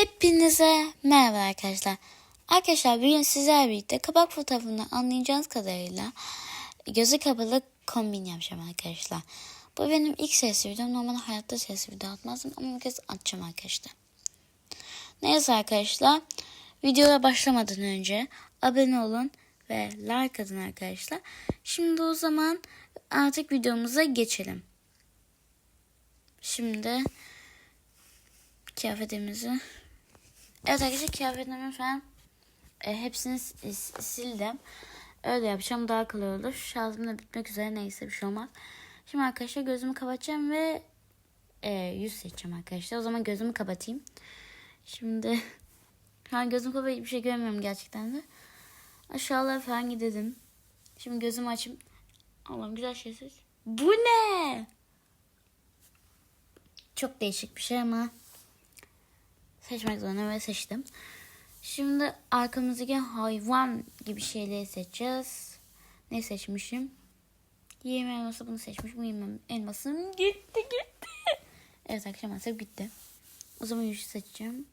Hepinize merhaba arkadaşlar. Arkadaşlar bugün sizlerle birlikte kapak fotoğrafını anlayacağınız kadarıyla gözü kapalı kombin yapacağım arkadaşlar. Bu benim ilk sesli videom. Normalde hayatta sesli video atmazdım ama bu kez atacağım arkadaşlar. Neyse arkadaşlar videoya başlamadan önce abone olun ve like atın arkadaşlar. Şimdi o zaman artık videomuza geçelim. Şimdi kıyafetimizi Evet arkadaşlar kıyafetlerimi falan e, hepsini sildim. Öyle yapacağım daha kolay olur. Şarjım da bitmek üzere neyse bir şey olmaz. Şimdi arkadaşlar gözümü kapatacağım ve e, yüz seçeceğim arkadaşlar. O zaman gözümü kapatayım. Şimdi şu an gözümü kapatıp hiçbir şey görmüyorum gerçekten de. Aşağılara falan gidelim. Şimdi gözümü açayım. Allah'ım güzel şey seç. Bu ne? Çok değişik bir şey ama seçmek zorunda ve seçtim. Şimdi arkamızdaki hayvan gibi şeyleri seçeceğiz. Ne seçmişim? Yiyem elması bunu seçmişim. Yiyem elmasım gitti gitti. Evet arkadaşlar maalesef gitti. O zaman yüzü seçeceğim.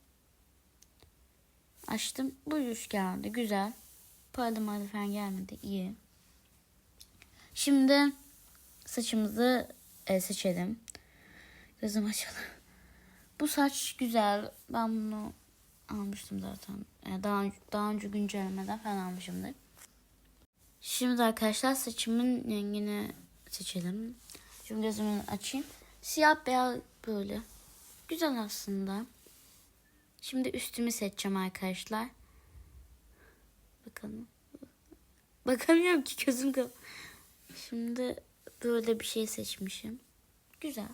Açtım. Bu yüz geldi. Güzel. Parada marada falan gelmedi. İyi. Şimdi saçımızı e, seçelim. Gözüm açalım. Bu saç güzel. Ben bunu almıştım zaten. Yani daha, daha önce güncellemeden falan almışımdır. Şimdi arkadaşlar saçımın rengini seçelim. Şimdi gözümü açayım. Siyah beyaz böyle. Güzel aslında. Şimdi üstümü seçeceğim arkadaşlar. Bakalım. Bakamıyorum ki gözüm kap. Şimdi böyle bir şey seçmişim. Güzel.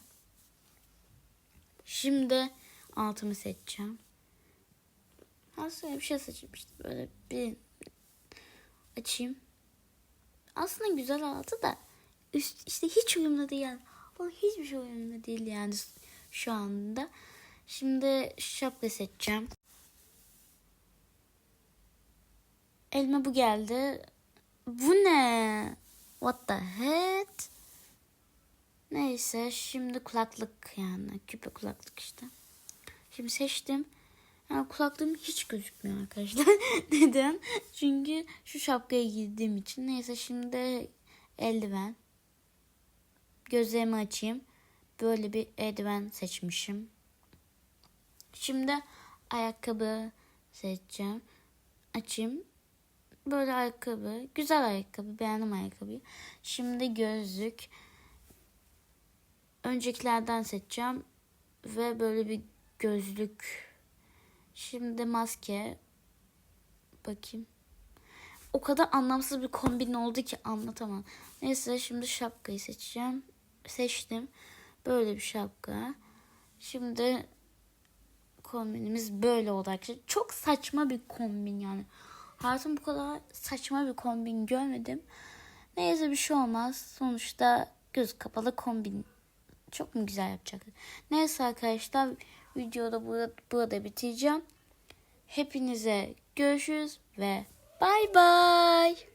Şimdi altımı seçeceğim. Aslında bir şey seçmiştim. Böyle bir açayım. Aslında güzel altı da üst işte hiç uyumlu değil. O hiçbir şey uyumlu değil yani şu anda. Şimdi şapka seçeceğim. Elime bu geldi. Bu ne? What the heck? Neyse şimdi kulaklık yani küpe kulaklık işte. Şimdi seçtim. Yani kulaklığım hiç gözükmüyor arkadaşlar. Neden? Çünkü şu şapkaya giydiğim için. Neyse şimdi eldiven. Gözlerimi açayım. Böyle bir eldiven seçmişim. Şimdi ayakkabı seçeceğim. Açayım. Böyle ayakkabı. Güzel ayakkabı. Beğendim ayakkabıyı. Şimdi gözlük öncekilerden seçeceğim ve böyle bir gözlük. Şimdi maske. Bakayım. O kadar anlamsız bir kombin oldu ki anlatamam. Neyse şimdi şapkayı seçeceğim. Seçtim. Böyle bir şapka. Şimdi kombinimiz böyle oldu arkadaşlar. Çok saçma bir kombin yani. Hayatım bu kadar saçma bir kombin görmedim. Neyse bir şey olmaz. Sonuçta göz kapalı kombin çok mu güzel yapacak? Neyse arkadaşlar videoda burada, burada bitireceğim. Hepinize görüşürüz ve bay bay.